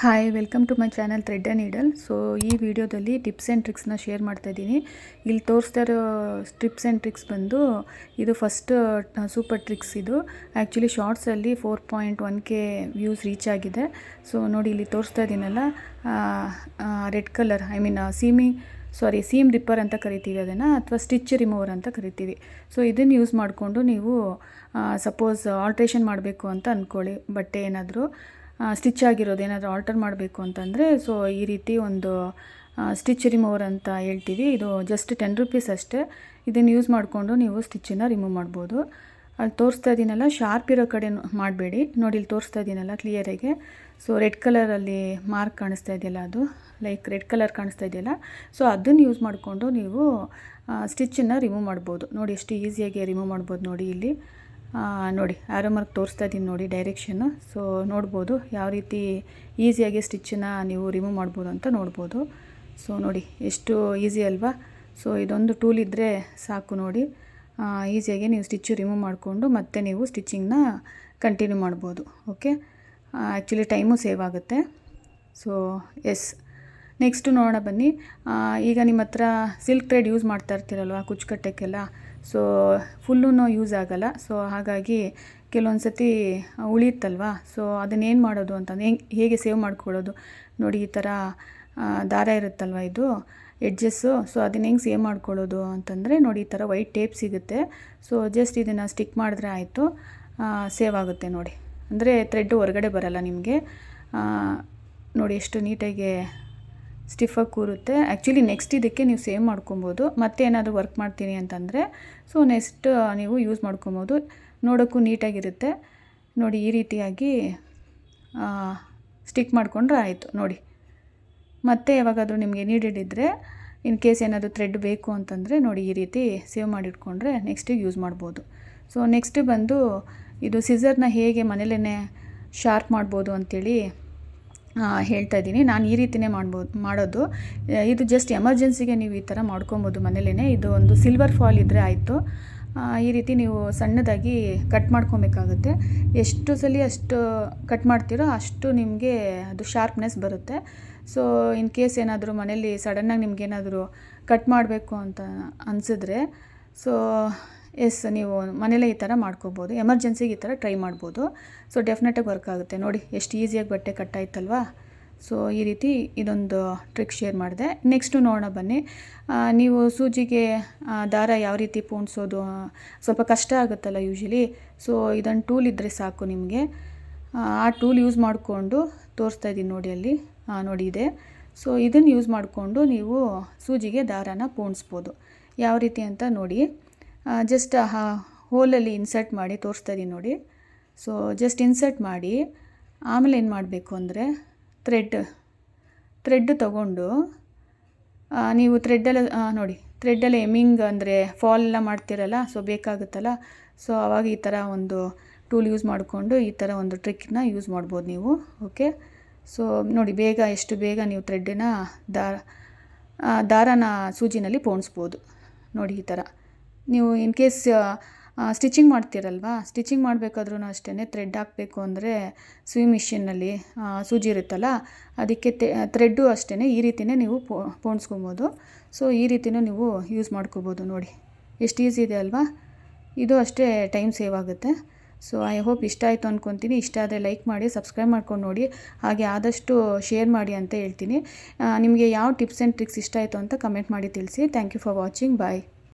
Hi welcome to my channel thread and needle so ಈ ವಿಡಿಯೋದಲ್ಲಿ tips and ಟ್ರಿಕ್ಸ್ನ share ಮಾಡ್ತಾ ಇದ್ದೀನಿ. ಇಲ್ಲಿ ತೋರಿಸ್ತಾ ಇರೋ ಟಿಪ್ಸ್ ಆ್ಯಂಡ್ ಟ್ರಿಕ್ಸ್ ಬಂದು, ಇದು ಫಸ್ಟ್ ಸೂಪರ್ ಟ್ರಿಕ್ಸ್ ಇದು. Actually ಶಾರ್ಟ್ಸಲ್ಲಿ four point one K views reach ಆಗಿದೆ. ಸೊ ನೋಡಿ, ಇಲ್ಲಿ ತೋರಿಸ್ತಾ ಇದ್ದೀನಲ್ಲ red colour I mean seam sorry seam ripper ಅಂತ ಕರಿತೀವಿ ಅದನ್ನು, ಅಥವಾ ಸ್ಟಿಚ್ ರಿಮೂವರ್ ಅಂತ ಕರಿತೀವಿ. ಸೊ ಇದನ್ನು ಯೂಸ್ ಮಾಡಿಕೊಂಡು ನೀವು ಸಪೋಸ್ ಆಲ್ಟ್ರೇಷನ್ ಮಾಡಬೇಕು ಅಂತ ಅಂದ್ಕೊಳ್ಳಿ ಬಟ್ಟೆ ಏನಾದರೂ ಸ್ಟಿಚ್ ಆಗಿರೋದು ಏನಾದರೂ ಆಲ್ಟರ್ ಮಾಡಬೇಕು ಅಂತಂದರೆ ಸೊ ಈ ರೀತಿ ಒಂದು ಸ್ಟಿಚ್ ರಿಮೂವರ್ ಅಂತ ಹೇಳ್ತೀವಿ. ಇದು ಜಸ್ಟ್ ಟೆನ್ ರುಪೀಸ್ ಅಷ್ಟೇ. ಇದನ್ನು ಯೂಸ್ ಮಾಡಿಕೊಂಡು ನೀವು ಸ್ಟಿಚ್ಚನ್ನು ರಿಮೂವ್ ಮಾಡ್ಬೋದು. ಅಲ್ಲಿ ತೋರಿಸ್ತಾ ಇದ್ದೀನಲ್ಲ ಶಾರ್ಪ್ ಇರೋ ಕಡೆ ಮಾಡಬೇಡಿ. ನೋಡಿ, ಇಲ್ಲಿ ತೋರಿಸ್ತಾ ಇದ್ದೀನಲ್ಲ ಕ್ಲಿಯರಾಗಿ ಸೊ ರೆಡ್ ಕಲರಲ್ಲಿ ಮಾರ್ಕ್ ಕಾಣಿಸ್ತಾ ಇದೆಯಲ್ಲ ಅದು. ಲೈಕ್ ರೆಡ್ ಕಲರ್ ಕಾಣಿಸ್ತಾ ಇದೆಯಲ್ಲ. ಸೊ ಅದನ್ನು ಯೂಸ್ ಮಾಡಿಕೊಂಡು ನೀವು ಸ್ಟಿಚ್ಚನ್ನು ರಿಮೂವ್ ಮಾಡ್ಬೋದು. ನೋಡಿ, ಎಷ್ಟು ಈಸಿಯಾಗಿ ರಿಮೂವ್ ಮಾಡ್ಬೋದು ನೋಡಿ ಇಲ್ಲಿ. ನೋಡಿ ಆರೋ ಮಾರ್ಕ್ ತೋರಿಸ್ತಾ ಇದ್ದೀನಿ ನೋಡಿ ಡೈರೆಕ್ಷನ್ನು ಸೊ ನೋಡ್ಬೋದು ಯಾವ ರೀತಿ ಈಸಿಯಾಗಿ ಸ್ಟಿಚ್ಚನ್ನು ನೀವು ರಿಮೂವ್ ಮಾಡ್ಬೋದು ಅಂತ ನೋಡ್ಬೋದು. ಸೊ ನೋಡಿ, ಎಷ್ಟು ಈಸಿ ಅಲ್ವಾ? ಸೊ ಇದೊಂದು ಟೂಲ್ ಇದ್ದರೆ ಸಾಕು ನೋಡಿ. ಈಸಿಯಾಗಿ ನೀವು ಸ್ಟಿಚ್ಚು ರಿಮೂವ್ ಮಾಡಿಕೊಂಡು ಮತ್ತೆ ನೀವು ಸ್ಟಿಚ್ಚಿಂಗ್ನ ಕಂಟಿನ್ಯೂ ಮಾಡ್ಬೋದು ಓಕೆ ಆ್ಯಕ್ಚುಲಿ ಟೈಮು ಸೇವ್ ಆಗುತ್ತೆ. ಸೊ ಎಸ್ ನೆಕ್ಸ್ಟು ನೋಡೋಣ ಬನ್ನಿ. ಈಗ ನಿಮ್ಮ ಹತ್ರ ಸಿಲ್ಕ್ ಥ್ರೆಡ್ ಯೂಸ್ ಮಾಡ್ತಾ ಇರ್ತೀರಲ್ವ ಕುಚ್ಚುಕಟ್ಟಕ್ಕೆಲ್ಲ ಸೊ ಫುಲ್ಲೂ ಯೂಸ್ ಆಗಲ್ಲ. ಸೊ ಹಾಗಾಗಿ ಕೆಲವೊಂದು ಸತಿ ಉಳಿಯುತ್ತಲ್ವ? ಸೊ ಅದನ್ನೇನು ಮಾಡೋದು ಅಂತ ಹೆಂಗೆ, ಹೇಗೆ ಸೇವ್ ಮಾಡ್ಕೊಳ್ಳೋದು ನೋಡಿ, ಈ ಥರ ದಾರ ಇರುತ್ತಲ್ವ ಇದು? ಎಡ್ಜಸ್ಸು ಸೊ ಅದನ್ನ ಹೆಂಗೆ ಸೇವ್ ಮಾಡ್ಕೊಳ್ಳೋದು ಅಂತಂದರೆ ನೋಡಿ, ಈ ಥರ ವೈಟ್ ಟೇಪ್ ಸಿಗುತ್ತೆ. ಸೊ ಜಸ್ಟ್ ಇದನ್ನು ಸ್ಟಿಕ್ ಮಾಡಿದ್ರೆ ಆಯಿತು. ಸೇವ್ ಆಗುತ್ತೆ ನೋಡಿ. ಅಂದರೆ ಥ್ರೆಡ್ಡು ಹೊರಗಡೆ ಬರಲ್ಲ ನಿಮಗೆ. ನೋಡಿ, ಎಷ್ಟು ನೀಟಾಗಿ ಸ್ಟಿಫಾಗಿ ಕೂರುತ್ತೆ. ಆ್ಯಕ್ಚುಲಿ ನೆಕ್ಸ್ಟ್ ಇದಕ್ಕೆ ನೀವು ಸೇವ್ ಮಾಡ್ಕೊಬೋದು. ಮತ್ತೆ ಏನಾದರೂ ವರ್ಕ್ ಮಾಡ್ತೀನಿ ಅಂತಂದರೆ ಸೊ ನೆಕ್ಸ್ಟ್ ನೀವು ಯೂಸ್ ಮಾಡ್ಕೊಬೋದು. ನೋಡೋಕ್ಕೂ ನೀಟಾಗಿರುತ್ತೆ. ನೋಡಿ, ಈ ರೀತಿಯಾಗಿ ಸ್ಟಿಕ್ ಮಾಡಿಕೊಂಡ್ರೆ ಆಯಿತು. ನೋಡಿ. ಮತ್ತೆ ಯಾವಾಗಾದರೂ ನಿಮಗೆ ನೀಡೆಡ್ ಇದ್ದರೆ ಇನ್ ಕೇಸ್ ಏನಾದರೂ ಥ್ರೆಡ್ ಬೇಕು ಅಂತಂದರೆ, ನೋಡಿ, ಈ ರೀತಿ ಸೇವ್ ಮಾಡಿಟ್ಕೊಂಡ್ರೆ ನೆಕ್ಸ್ಟಿಗೆ ಯೂಸ್ ಮಾಡ್ಬೋದು. ಸೊ ನೆಕ್ಸ್ಟ್ ಬಂದು, ಇದು ಸಿಸರ್ನ ಹೇಗೆ ಮನೇಲೇ ಶಾರ್ಪ್ ಮಾಡ್ಬೋದು ಅಂಥೇಳಿ ಹೇಳ್ತಾ ಇದ್ದೀನಿ. ನಾನು ಈ ರೀತಿಯೇ ಮಾಡ್ಬೋದು, ಮಾಡೋದು. ಇದು ಜಸ್ಟ್ ಎಮರ್ಜೆನ್ಸಿಗೆ ನೀವು ಈ ಥರ ಮಾಡ್ಕೊಬೋದು ಮನೇಲೇ ಇದು ಒಂದು ಸಿಲ್ವರ್ ಫಾಲ್ ಇದ್ದರೆ ಆಯಿತು. ಈ ರೀತಿ ನೀವು ಸಣ್ಣದಾಗಿ ಕಟ್ ಮಾಡ್ಕೊಬೇಕಾಗುತ್ತೆ. ಎಷ್ಟು ಸಲ ಅಷ್ಟು ಕಟ್ ಮಾಡ್ತೀರೋ ಅಷ್ಟು ನಿಮಗೆ ಅದು ಶಾರ್ಪ್ನೆಸ್ ಬರುತ್ತೆ. ಸೊ ಇನ್ ಕೇಸ್ ಏನಾದರೂ ಮನೇಲಿ ಸಡನ್ನಾಗಿ ನಿಮಗೇನಾದರೂ ಕಟ್ ಮಾಡಬೇಕು ಅಂತ ಅನಿಸಿದ್ರೆ ಸೊ ಎಸ್, ನೀವು ಮನೇಲೇ ಈ ಥರ ಮಾಡ್ಕೋಬೋದು ಎಮರ್ಜೆನ್ಸಿಗೆ ಈ ಥರ ಟ್ರೈ ಮಾಡ್ಬೋದು. ಸೊ ಡೆಫಿನೆಟಾಗಿ ವರ್ಕ್ ಆಗುತ್ತೆ. ನೋಡಿ, ಎಷ್ಟು ಈಸಿಯಾಗಿ ಬಟ್ಟೆ ಕಟ್ಟಾಯ್ತಲ್ವಾ? ಸೊ, ಈ ರೀತಿ ಇದೊಂದು ಟ್ರಿಕ್ ಶೇರ್ ಮಾಡಿದೆ. ನೆಕ್ಸ್ಟು ನೋಡೋಣ ಬನ್ನಿ. ನೀವು ಸೂಜಿಗೆ ದಾರ ಯಾವ ರೀತಿ ಪೋಣಿಸೋದು ಸ್ವಲ್ಪ ಕಷ್ಟ ಆಗುತ್ತಲ್ಲ ಯೂಶಲಿ ಸೊ, ಇದೊಂದು ಟೂಲ್ ಇದ್ದರೆ ಸಾಕು ನಿಮಗೆ. ಆ ಟೂಲ್ ಯೂಸ್ ಮಾಡಿಕೊಂಡು ತೋರಿಸ್ತಾ ಇದ್ದೀನಿ ನೋಡಿ ಅಲ್ಲಿ. ನೋಡಿ ಇದೆ. ಸೊ, ಇದನ್ನು ಯೂಸ್ ಮಾಡಿಕೊಂಡು ನೀವು ಸೂಜಿಗೆ ದಾರಾನ ಪೋಣಿಸ್ಬೋದು. ಯಾವ ರೀತಿ ಅಂತ ನೋಡಿ. ಜಸ್ಟ್ ಹೋಲಲ್ಲಿ ಇನ್ಸರ್ಟ್ ಮಾಡಿ ತೋರಿಸ್ತಾ ಇದ್ದೀನಿ ನೋಡಿ. ಸೊ ಜಸ್ಟ್ ಇನ್ಸರ್ಟ್ ಮಾಡಿ. ಆಮೇಲೆ ಏನು ಮಾಡಬೇಕು ಅಂದರೆ ಥ್ರೆಡ್ ಥ್ರೆಡ್ ತಗೊಂಡು ನೀವು ಥ್ರೆಡ್ಡೆಲ್ಲ ನೋಡಿ ಥ್ರೆಡ್ಡೆಲ್ಲ ಎಮಿಂಗ್ ಅಂದರೆ ಫಾಲ್ ಎಲ್ಲ ಮಾಡ್ತಿರಲ್ಲ ಸೊ ಬೇಕಾಗುತ್ತಲ್ಲ ಸೊ ಆವಾಗ ಈ ಥರ ಒಂದು ಟೂಲ್ ಯೂಸ್ ಮಾಡಿಕೊಂಡು ಈ ಥರ ಒಂದು ಟ್ರಿಕ್ನ ಯೂಸ್ ಮಾಡ್ಬೋದು ನೀವು ಓಕೆ ಸೊ ನೋಡಿ, ಬೇಗ, ಎಷ್ಟು ಬೇಗ ನೀವು ಥ್ರೆಡ್ಡನ್ನ ದಾರ ದಾರನ ಸೂಜಿನಲ್ಲಿ ಪೋಣಿಸ್ಬೋದು. ನೋಡಿ ಈ ಥರ ನೀವು ಇನ್ ಕೇಸ್ ಸ್ಟಿಚಿಂಗ್ ಮಾಡ್ತೀರಲ್ವಾ? ಸ್ಟಿಚಿಂಗ್ ಮಾಡಬೇಕಾದ್ರೂ ಅಷ್ಟೇ ಥ್ರೆಡ್ ಹಾಕಬೇಕು ಅಂದರೆ ಸ್ವಿಮ್ ಮಿಷಿನ್ನಲ್ಲಿ ಸೂಜಿ ಇರುತ್ತಲ್ಲ, ಅದಕ್ಕೆ ಥ್ರೆಡ್ಡು ಅಷ್ಟೇ ಈ ರೀತಿಯೇ ನೀವು ಪೋಣಿಸ್ಕೊಬೋದು. ಸೊ ಈ ರೀತಿಯೂ ನೀವು ಯೂಸ್ ಮಾಡ್ಕೋಬೋದು ನೋಡಿ. ಎಷ್ಟು ಈಸಿ ಇದೆ ಅಲ್ವಾ? ಇದು ಅಷ್ಟೇ ಟೈಮ್ ಸೇವ್ ಆಗುತ್ತೆ. ಸೊ ಐ ಹೋಪ್ ಇಷ್ಟ ಆಯಿತು ಅಂದ್ಕೊತೀನಿ ಇಷ್ಟ ಆದರೆ ಲೈಕ್ ಮಾಡಿ ಸಬ್ಸ್ಕ್ರೈಬ್ ಮಾಡ್ಕೊಂಡು ನೋಡಿ. ಹಾಗೆ ಆದಷ್ಟು ಶೇರ್ ಮಾಡಿ ಅಂತ ಹೇಳ್ತೀನಿ. ನಿಮಗೆ ಯಾವ ಟಿಪ್ಸ್ ಆ್ಯಂಡ್ ಟ್ರಿಕ್ಸ್ ಇಷ್ಟ ಆಯಿತು ಅಂತ ಕಮೆಂಟ್ ಮಾಡಿ ತಿಳಿಸಿ. Thank you for watching bye